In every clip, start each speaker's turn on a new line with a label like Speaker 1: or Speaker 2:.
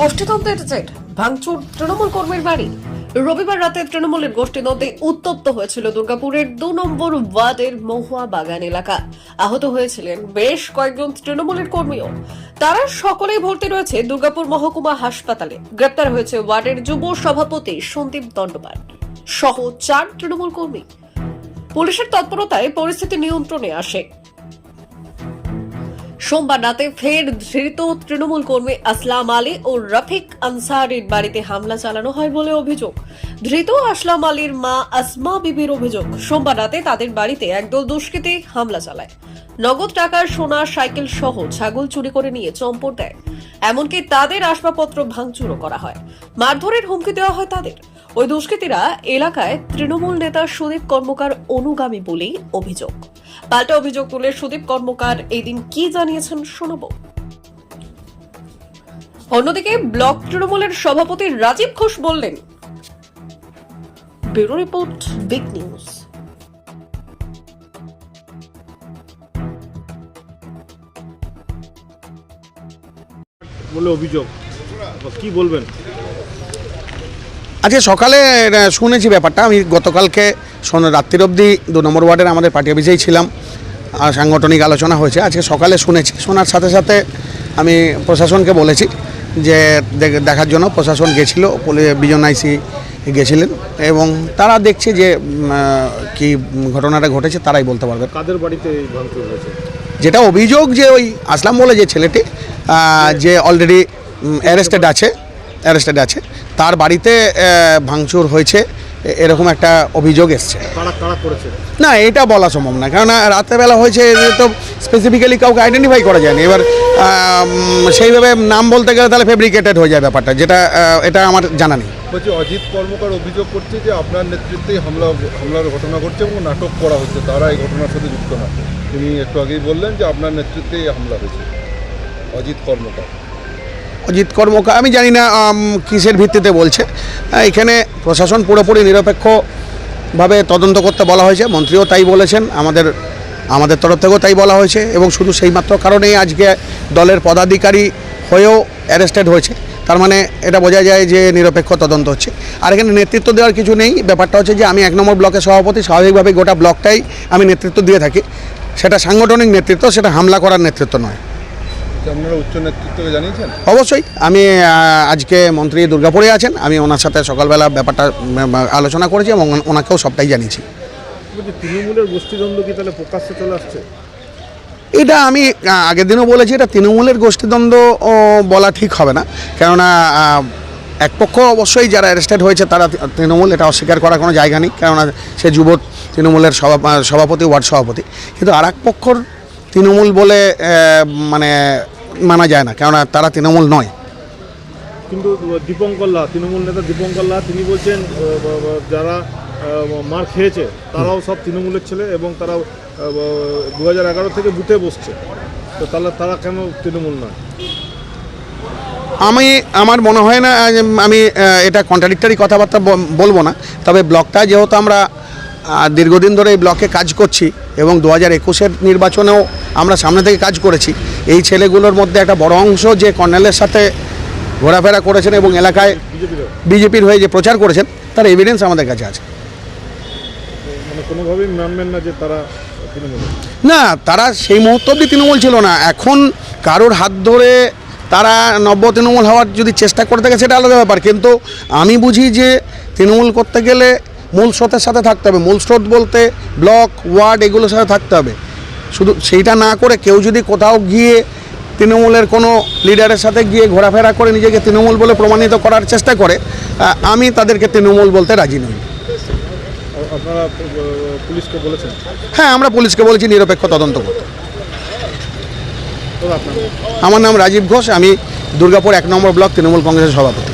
Speaker 1: গোষ্ঠীতন্ত্রের জের ভাঙচুর তৃণমূল কর্মীর বাড়ি। রবিবার রাতে তৃণমূলের গোষ্ঠীদ্বন্দ্বে উত্তপ্ত হয়েছিল দুর্গাপুরের দু নম্বর ওয়ার্ডের মহুয়া বাগান এলাকা। আহত হয়েছিলেন বেশ কয়েকজন তৃণমূলের কর্মীও। তারা সকলেই ভর্তি রয়েছে দুর্গাপুর মহকুমা হাসপাতালে। গ্রেপ্তার হয়েছে ওয়ার্ডের যুব সভাপতি সন্দীপ দণ্ডপাট সহ চার তৃণমূল কর্মী। পুলিশের তৎপরতায় পরিস্থিতি নিয়ন্ত্রণে আসে। সোমবার রাতে ফের ধৃত তৃণমূল কর্মী আসলাম আলী ও রফিক আনসারির বাড়িতে হামলা চালানো হয় বলে অভিযোগ। ধৃত আসলাম আলীর মা আসমা বিবির অভিযোগ। সোমবার রাতে তাদের বাড়িতে একদল দুষ্কৃতী হামলা চালায়। নগদ টাকার সোনা, সাইকেল সহ ছাগল চুরি করে নিয়ে চম্পট দেয়। এমনকি তাদের আসবাবপত্র ভাঙচুরও করা হয়। মারধরের হুমকি দেওয়া হয় তাদের। ওই দুষ্কৃতীরা এলাকায় তৃণমূল নেতা সুদীপ কর্মকার অনুগামী বলেই অভিযোগ। পাল্টা অভিযোগ তুলে সুদীপ কর্মকার এই দিন কি জানিয়েছেন শোনাব। অন্যদিকে ব্লক তৃণমূলের সভাপতি রাজীব ঘোষ বললেন, ব্যুরো রিপোর্ট, বিগ নিউজ।
Speaker 2: বলে অভিযোগ। কি বলবেন?
Speaker 3: আজকে সকালে শুনেছি ব্যাপারটা। আমি গতকালকে রাত্রির অবধি দু নম্বর ওয়ার্ডের আমাদের পার্টি অফিসেই ছিলাম। সাংগঠনিক আলোচনা হয়েছে। আজকে সকালে শুনেছি। শোনার সাথে সাথে আমি প্রশাসনকে বলেছি যে দেখ- দেখার জন্য প্রশাসন গেছিল বিজন আইসি গেছিলেন এবং তারা দেখছে যে কি ঘটনাটা ঘটেছে তারাই বলতে পারবে।
Speaker 2: কাদের বাড়িতে
Speaker 3: যেটা অভিযোগ যে ওই আসলাম বলে যে ছেলেটি যে অলরেডি অ্যারেস্টেড আছে অ্যারেস্টেড আছে। তার বাড়িতে ভাঙচুর হয়েছে। এরকম একটা অভিযোগ এসছে। না এটা বলা সম্ভব না। কেননা রাত্রেবেলা হয়েছে তো স্পেসিফিক্যালি কাউকে আইডেন্টিফাই করা যায়নি। এবার সেইভাবে নাম বলতে গেলে তাহলে ফেব্রিকেটেড হয়ে যায় ব্যাপারটা যেটা এটা আমার জানা নেই।
Speaker 4: বলছি অজিত কর্মকার অভিযোগ করছে যে আপনার নেতৃত্বেই হামলা হামলার ঘটনা ঘটছে এবং নাটক করা হচ্ছে তারা এই ঘটনার সাথে যুক্ত না। তিনি একটু আগেই বললেন যে আপনার নেতৃত্বেই হামলা হয়েছে অজিত কর্মকার।
Speaker 3: অজিত কর্মকার, আমি জানি না কিসের ভিত্তিতে বলছে। এখানে প্রশাসন পুরোপুরি নিরপেক্ষভাবে তদন্ত করতে বলা হয়েছে। মন্ত্রীও তাই বলেছেন, আমাদের আমাদের তরফ থেকেও তাই বলা হয়েছে এবং শুধু সেই মাত্র কারণেই আজকে দলের পদাধিকারী হয়েও অ্যারেস্টেড হয়েছে। তার মানে এটা বোঝা যায় যে নিরপেক্ষ তদন্ত হচ্ছে। আর এখানে নেতৃত্ব দেওয়ার কিছু নেই। ব্যাপারটা হচ্ছে যে আমি এক নম্বর ব্লকের সভাপতি স্বাভাবিকভাবে গোটা ব্লকটাই আমি নেতৃত্ব দিয়ে থাকি। সেটা সাংগঠনিক নেতৃত্ব, সেটা হামলা করার নেতৃত্ব নয়।
Speaker 4: আপনারা উচ্চ নেতৃত্বকে জানিয়েছেন?
Speaker 3: অবশ্যই। আমি আজকে মন্ত্রী দুর্গাপুরে আছেন। আমি ওনার সাথে সকালবেলা ব্যাপারটা আলোচনা করেছি এবং ওনাকেও সবটাই জানিয়েছি।
Speaker 2: তৃণমূলের গোষ্ঠীদ্বন্দ্ব কি তাহলে প্রকাশ্যে চলে আসছে?
Speaker 3: এটা আমি আগের দিনও বলেছি এটা তৃণমূলের গোষ্ঠীদ্বন্দ্ব বলা ঠিক হবে না। কেননা এক পক্ষ অবশ্যই যারা অ্যারেস্টেড হয়েছে তারা তৃণমূল এটা অস্বীকার করার কোনো জায়গা নেই। কেননা সে যুব তৃণমূলের সভা সভাপতি ওয়ার্ড সভাপতি। কিন্তু আর এক পক্ষর তৃণমূল বলে মানে মানা যায় না কেননা তারা তৃণমূল নয়।
Speaker 2: কিন্তু দীপঙ্কর লাহা তৃণমূল নেতা দীপঙ্কর লাহা তিনি বলছেন যারা মার খেয়েছে তারাও সব তৃণমূলের ছেলে এবং তারা দু হাজার এগারো থেকে বুথে বসছে। তো তাহলে তারা কেন তৃণমূল নয়?
Speaker 3: আমি আমার মনে হয় না আমি এটা কন্ট্রাডিক্টারি কথাবার্তা বলব না। তবে ব্লকটা যেহেতু আমরা দীর্ঘদিন ধরে এই ব্লকে কাজ করছি এবং দু হাজার একুশের নির্বাচনেও আমরা সামনে থেকে কাজ করেছি। এই ছেলেগুলোর মধ্যে একটা বড় অংশ যে কর্নেলের সাথে ঘোরাফেরা করেছেন এবং এলাকায়
Speaker 2: বিজেপির
Speaker 3: হয়ে যে প্রচার করেছেন তার এভিডেন্স আমাদের কাছে আছে।
Speaker 2: মানে না তারা
Speaker 3: সেই মুহূর্ত অব্দি তৃণমূল ছিল না। এখন কারোর হাত ধরে তারা নব্য তৃণমূল হওয়ার যদি চেষ্টা করে থাকে সেটা আলাদা ব্যাপার। কিন্তু আমি বুঝি যে তৃণমূল করতে গেলে মূল স্রোতের সাথে থাকতে হবে। মূল স্রোত বলতে ব্লক ওয়ার্ড এগুলোর সাথে থাকতে হবে। শুধু সেইটা না করে কেউ যদি কোথাও গিয়ে তৃণমূলের কোনো লিডারের সাথে গিয়ে ঘোরাফেরা করে নিজেকে তৃণমূল বলে প্রমাণিত করার চেষ্টা করে আমি তাদেরকে তৃণমূল বলতে রাজি নই।
Speaker 2: আ- আপনারা আহ, পুলিশকে বলেছেন?
Speaker 3: হ্যাঁ আমরা পুলিশকে বলেছি নিরপেক্ষ তদন্ত করতে। আমার নাম রাজীব ঘোষ আমি দুর্গাপুর এক নম্বর ব্লক তৃণমূল কংগ্রেসের সভাপতি।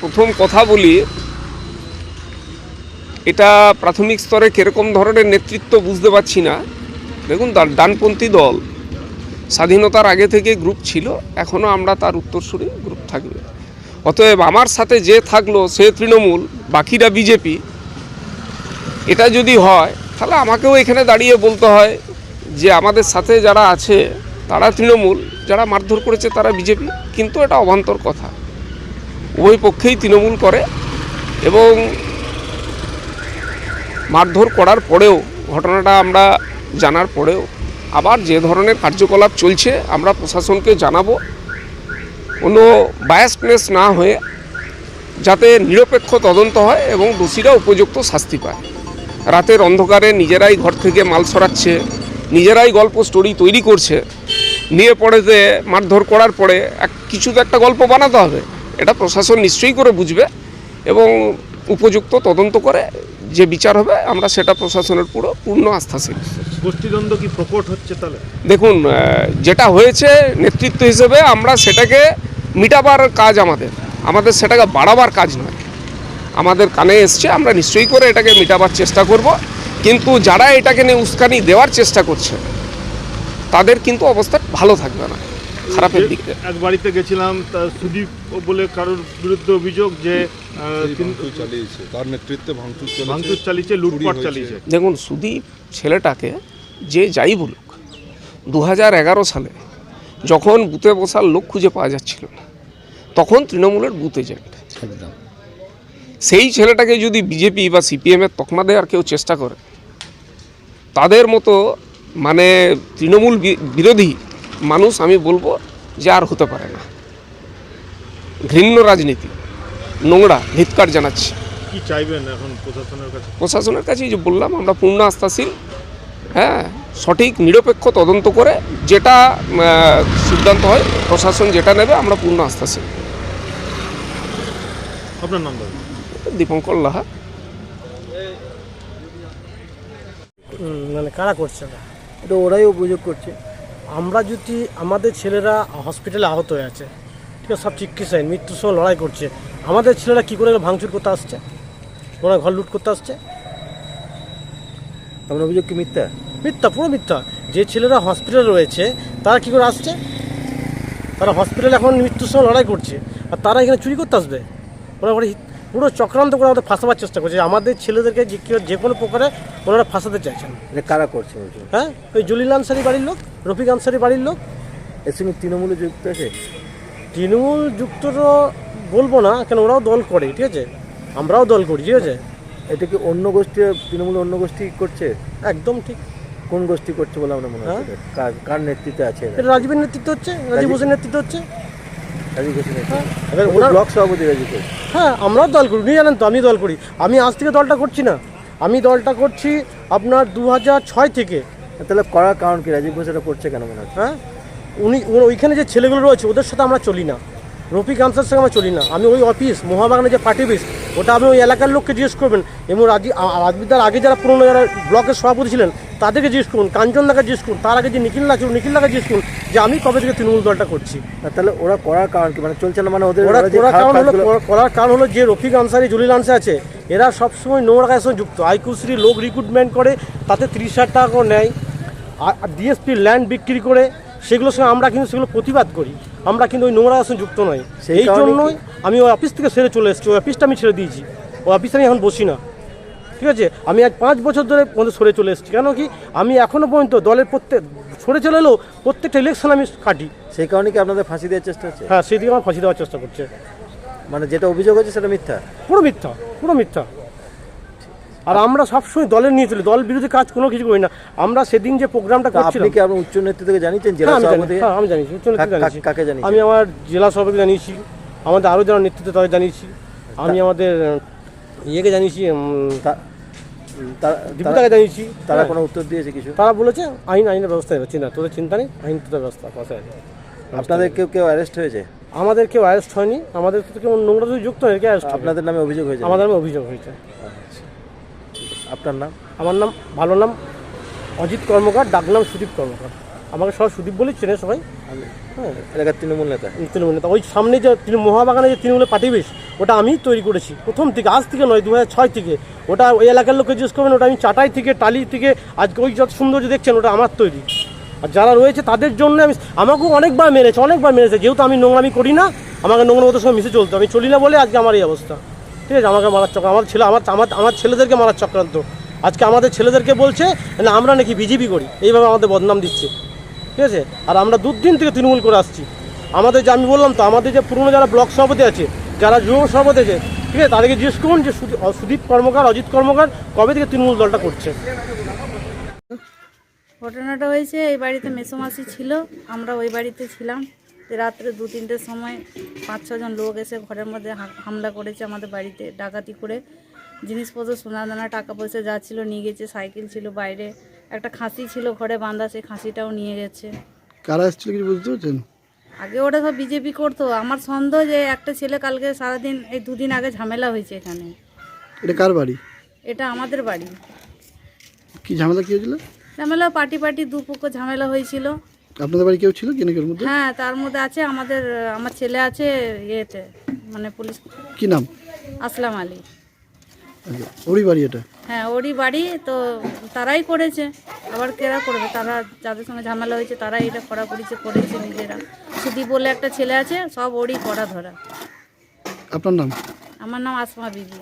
Speaker 5: প্রথম কথা বলি এটা প্রাথমিক স্তরে কীরকম ধরনের নেতৃত্ব বুঝতে পারছি না। দেখুন ডান- ডানপন্থী দল স্বাধীনতার আগে থেকে গ্রুপ ছিল এখনও আমরা তার উত্তরসূরি গ্রুপ থাকবে। অতএব আমার সাথে যে থাকল, সে তৃণমূল, বাকিরা বিজেপি, এটা যদি হয়, তাহলে আমাকেও এখানে দাঁড়িয়ে বলতে হয় যে আমাদের সাথে যারা আছে, তারা তৃণমূল, যারা মারধর করেছে তারা বিজেপি, কিন্তু এটা অবান্তর কথা। উভয় পক্ষেই তৃণমূল করে এবং মারধর করার পরেও, ঘটনাটা আমরা জানার পরেও, আবার যে ধরনের কার্যকলাপ চলছে, আমরা প্রশাসনকে জানাব। কোনো বায়াসনেস না হয়ে যাতে নিরপেক্ষ তদন্ত হয় এবং দোষীরা উপযুক্ত শাস্তি পায়। রাতের অন্ধকারে নিজেরাই ঘর থেকে মাল সরাচ্ছে, নিজেরাই গল্প স্টোরি তৈরি করছে। নিয়ে পড়েতে মারধর করার পরে এক কিছু তো একটা গল্প বানাতে হবে, এটা প্রশাসন নিশ্চয়ই করে বুঝবে এবং উপযুক্ত তদন্ত করে যে বিচার হবে আমরা সেটা প্রশাসনের পুরো পূর্ণ আস্থাশীল
Speaker 2: গোষ্ঠীদ্বন্দ্ব কি প্রকট হচ্ছে তাহলে?
Speaker 5: দেখুন যেটা হয়েছে নেতৃত্ব হিসেবে আমরা সেটাকে মিটাবার কাজ আমাদের। আমাদের সেটাকে বাড়াবার কাজ নয়। আমাদের কানে এসছে আমরা নিশ্চয়ই করে এটাকে মিটাবার চেষ্টা করব। কিন্তু যারা এটাকে নিয়ে উস্কানি দেওয়ার চেষ্টা করছে তাদের কিন্তু অবস্থা ভালো থাকবে না। খারাপের দিকে।
Speaker 2: এক বাড়িতে গেছিলাম তা সুদীপ বলে কারোর বিরুদ্ধে অভিযোগ যে
Speaker 4: চালিয়েছে তার নেতৃত্বে ভাঙচুর
Speaker 2: চালিয়েছে লুটপাট চালিয়েছে।
Speaker 5: দেখুন সুদীপ ছেলেটাকে যে যাই বলুক দু হাজার এগারো সালে যখন বুথে বসার লোক খুঁজে পাওয়া যাচ্ছিল না তখন তৃণমূলের বুথ এজেন্ট। সেই ছেলেটাকে যদি বিজেপি বা সিপিএমের তকমা দেওয়ার কেউ চেষ্টা করে তাদের মতো মানে তৃণমূল বি- বিরোধী মানুষ আমি বলব যে আর হতে পারে না। ঘৃণ্য রাজনীতি নোংরা ধিৎকার জানাচ্ছি।
Speaker 2: কি চাইবেন এখন প্রশাসনের কাছে?
Speaker 5: প্রশাসনের কাছে যে বললাম আমরা পূর্ণ আস্থাশীল হ্যাঁ সঠিক নিরপেক্ষ তদন্ত করে যেটা সিদ্ধান্ত হয় প্রশাসন যেটা নেবে আমরা পূর্ণ আস্থাশীল।
Speaker 2: আপনার নাম
Speaker 5: দীপঙ্কর লাহা।
Speaker 6: মানে কারা করছে না এটা ওরাই অভিযোগ করছে। আমরা যদি আমাদের ছেলেরা হসপিটালে আহত হয়ে আছে ঠিক আছে সব চিকিৎসায় মৃত্যুর সঙ্গে লড়াই করছে আমাদের ছেলেরা কী করে ভাঙচুর করতে আসছে? ওরা ঘর লুট করতে আসছে।
Speaker 7: আপনার অভিযোগ কি মিথ্যা?
Speaker 6: মিথ্যা পুরো মিথ্যা। যে ছেলেরা হসপিটালে রয়েছে তারা কী করে আসছে? তারা হসপিটালে এখন মৃত্যুর সঙ্গে লড়াই করছে আর তারা এখানে চুরি করতে আসবে। ওরা ওরা পুরো চক্রান্ত করে আমাদের ফাঁসাবার চেষ্টা করছে। আমাদের ছেলেদেরকে যে কেউ- যে কোনো প্রকারে ওনারা ফাঁসাতে চাইছেন।
Speaker 7: কারা করছে
Speaker 6: হ্যাঁ? ওই জলিল আনসারি বাড়ির লোক রফিক আনসারি বাড়ির লোক।
Speaker 7: এর সঙ্গে তৃণমূলে যুক্ত আছে?
Speaker 6: তৃণমূল যুক্ত তো বলব না কেন ওরাও দল করে ঠিক আছে? আমরাও দল করি ঠিক আছে?
Speaker 7: এটা কি অন্য গোষ্ঠী তৃণমূল অন্য গোষ্ঠী করছে?
Speaker 6: একদম ঠিক।
Speaker 7: কোন গোষ্ঠী করছে বলে আপনার মনে হচ্ছে এটা? কার নেতৃত্বে আছে
Speaker 6: এটা রাজীবের নেতৃত্ব হচ্ছে রাজীব ঘোষের নেতৃত্ব হচ্ছে।
Speaker 7: ব্লক সভাপতি রাজীব
Speaker 6: হ্যাঁ আমরাও দল করি। জানেন তো আমি দল করি। আমি আজ থেকে দলটা করছি না। আমি দলটা করছি আপনার দু ছয় থেকে।
Speaker 7: তাহলে করার কারণ কি? রাজীব ঘোষ এটা করছে কেন মনে হচ্ছে?
Speaker 6: হ্যাঁ? উনি ওইখানে যে ছেলেগুলো রয়েছে ওদের সাথে আমরা চলি না। রফিক আনসার সঙ্গে আমরা চলি না। আমি ওই অফিস মহাবাগানে যে পার্টি অফিস ওটা আপনি ওই এলাকার লোককে জিজ্ঞেস করবেন। এবং রাজি রাজবিদ্যার আগে যারা পুরনো যারা ব্লকের সভাপতি ছিলেন তাদেরকে জিজ্ঞেস করুন কাঞ্চনদাকে জিজ্ঞেস করুন তার আগে যে নিখিল্লা ছিল নিখিল্লাকে জিজ্ঞেস করুন যে আমি কবে থেকে তৃণমূল দলটা করছি।
Speaker 7: তাহলে ওরা করার কারণ কি? মানে চলছে না মানে ওদের
Speaker 6: ওরা করার কারণ হলো করার কারণ হলো যে রফিক আনসারি জলিল আনসারি আছে এরা সবসময় নোংরা কাজের সঙ্গে যুক্ত। আইকুশ্রী লোক রিক্রুটমেন্ট করে তাতে তিরিশ হাজার টাকা করে নেয়। আর ডিএসপি ল্যান্ড বিক্রি করে সেগুলোর সঙ্গে আমরা কিন্তু সেগুলো প্রতিবাদ করি। আমরা কিন্তু ওই নোংরা সঙ্গে যুক্ত নই
Speaker 7: সেই
Speaker 6: এই জন্যই আমি ওই অফিস থেকে সেরে চলে এসেছি ওই অফিসটা আমি ছেড়ে দিয়েছি। ওই অফিসে আমি এখন বসি না। ঠিক আছে? আমি এক পাঁচ বছর ধরে পর্যন্ত সরে চলে এসেছি। কেন কি? আমি এখনও পর্যন্ত দলের প্রত্যেক সরে চলে এলেও প্রত্যেকটা ইলেকশন আমি কাটি
Speaker 7: সেই কারণে কি আপনাদের ফাঁসি দেওয়ার চেষ্টা হচ্ছে?
Speaker 6: হ্যাঁ সেই দিকে আমার ফাঁসি দেওয়ার চেষ্টা করছে।
Speaker 7: মানে যেটা অভিযোগ হচ্ছে সেটা মিথ্যা?
Speaker 6: পুরো মিথ্যা পুরো মিথ্যা। আর আমরা সবসময় দলের নিয়ে চলি দল বিরোধী কাজ কোনো কিছু করি না। আমরা সেদিন যে প্রোগ্রামটা
Speaker 7: তা আপনি
Speaker 6: করছিলাম
Speaker 7: কি আপনার উচ্চ নেতৃত্বকে জানিয়েছেন? জেলা
Speaker 6: হ্যাঁ, আমি জানি
Speaker 7: সভাপতি
Speaker 6: হ্যাঁ আমি জানিয়েছি উচ্চ নেতৃত্ব
Speaker 7: কাক-
Speaker 6: জানিয়েছি।
Speaker 7: জানিয়েছেন?
Speaker 6: আমি আমার জেলা সভাপতি জানিয়েছি আমাদের আরও যারা নেতৃত্ব তাদের জানিয়েছি। আমি আমাদের ইয়েকে জানিয়েছি দীপিকাকে জানিয়েছি
Speaker 7: তারা। কোনো উত্তর দিয়েছে কিছু?
Speaker 6: তারা বলেছে আইন আইনের ব্যবস্থা নেবে চিন্তা তোদের চিন্তা নেই আইন তোদের ব্যবস্থা পাশে আছে।
Speaker 7: আপনাদের কেউ কেউ অ্যারেস্ট হয়েছে?
Speaker 6: আমাদের কেউ অ্যারেস্ট হয়নি আমাদের তো কেউ নোংরা যদি যুক্ত হয়ে অ্যারেস্ট আপনাদের
Speaker 7: নামে অভিযোগ হয়েছে?
Speaker 6: আমাদের নামে অভিযোগ হয়েছে।
Speaker 7: আপনার নাম?
Speaker 6: আমার নাম ভালো নাম অজিত কর্মকার ডাকনাম সুদীপ কর্মকার। আমাকে সবাই সুদীপ বলেই চেনে সবাই। হ্যাঁ
Speaker 7: এলাকার তৃণমূল নেতা।
Speaker 6: ওই সামনে যে যে বেশ ওটা আমি তৈরি করেছি। প্রথম থেকে, আজ থেকে নয় ছয় থেকে। ওটা ওই এলাকার লোককে জিজ্ঞেস করবেন, ওটা আমি চাটাই থেকে, টালি থেকে, আজকে ওই যত দেখছেন, ওটা আমার তৈরি। আর যারা রয়েছে, তাদের জন্য আমি, আমাকেও অনেকবার মেরেছে অনেকবার মেরেছে। যেহেতু আমি নোংরামি করি না, আমাকে নোংরা ওদের সঙ্গে মিশে চলতো আমি চলি না বলে আজকে আমার এই অবস্থা। ঠিক আছে, আমাকে মারার চক্র, আমার ছেলে, আমার আমার আমার ছেলেদেরকে মারার চক্রান্ত। আজকে আমাদের ছেলেদেরকে বলছে, না, আমরা নাকি বিজেপি করি। এইভাবে আমাদের বদনাম দিচ্ছে। ঠিক আছে? আর আমরা দুদিন থেকে তৃণমূল করে আসছি। আমাদের যে আমি বললাম তো, আমাদের যে পুরনো যারা ব্লক সভাপতি আছে, যারা যুব সভাপতি আছে, ঠিক আছে? তাদেরকে জিজ্ঞেস করুন যে সুদীপ কর্মকার, অজিত কর্মকার কবে থেকে তৃণমূল দলটা করছে।
Speaker 8: ঘটনাটা হয়েছে, এই বাড়িতে মেসোমাসি ছিল, আমরা ওই বাড়িতে ছিলাম। রাত্রে দু তিনটের সময় পাঁচ ছজন লোক এসে ঘরের মধ্যে হামলা করেছে আমাদের বাড়িতে, ডাকাতি করে। জিনিসপত্র, সোনা দানা, টাকা পয়সা যা ছিল নিয়ে গেছে, সাইকেল ছিল বাইরে। একটা খাসি ছিল ঘরে বাঁধা সেই খাসিটাও নিয়ে গেছে।
Speaker 3: কারা এসেছিল কিছু বুঝতে পারছেন?
Speaker 8: আগে ওটা সব বিজেপি করতো। আমার সন্দেহ যে একটা ছেলে কালকে সারাদিন এই দুদিন আগে ঝামেলা হয়েছে এখানে।
Speaker 3: এটা কার বাড়ি?
Speaker 8: এটা আমাদের বাড়ি।
Speaker 3: কি ঝামেলা কি হয়েছিল?
Speaker 8: ঝামেলা পার্টি পার্টি দুপক্ষ ঝামেলা হয়েছিল।
Speaker 3: আপনাদের বাড়ি কেউ ছিল কিনেকের মধ্যে?
Speaker 8: হ্যাঁ তার মধ্যে আছে আমাদের আমার ছেলে আছে ইয়েতে মানে পুলিশ।
Speaker 3: কি নাম?
Speaker 8: আসলাম আলী।
Speaker 3: ওরই বাড়ি এটা?
Speaker 8: হ্যাঁ ওরই বাড়ি তো তারাই করেছে। আবার কেরা করবে? তারা যাদের সঙ্গে ঝামেলা হয়েছে তারাই এটা করা করেছে করেছে নিজেরা। সুদীপ বলে একটা ছেলে আছে সব ওরই করা ধরা।
Speaker 3: আপনার নাম?
Speaker 8: আমার নাম আসমা বিবি।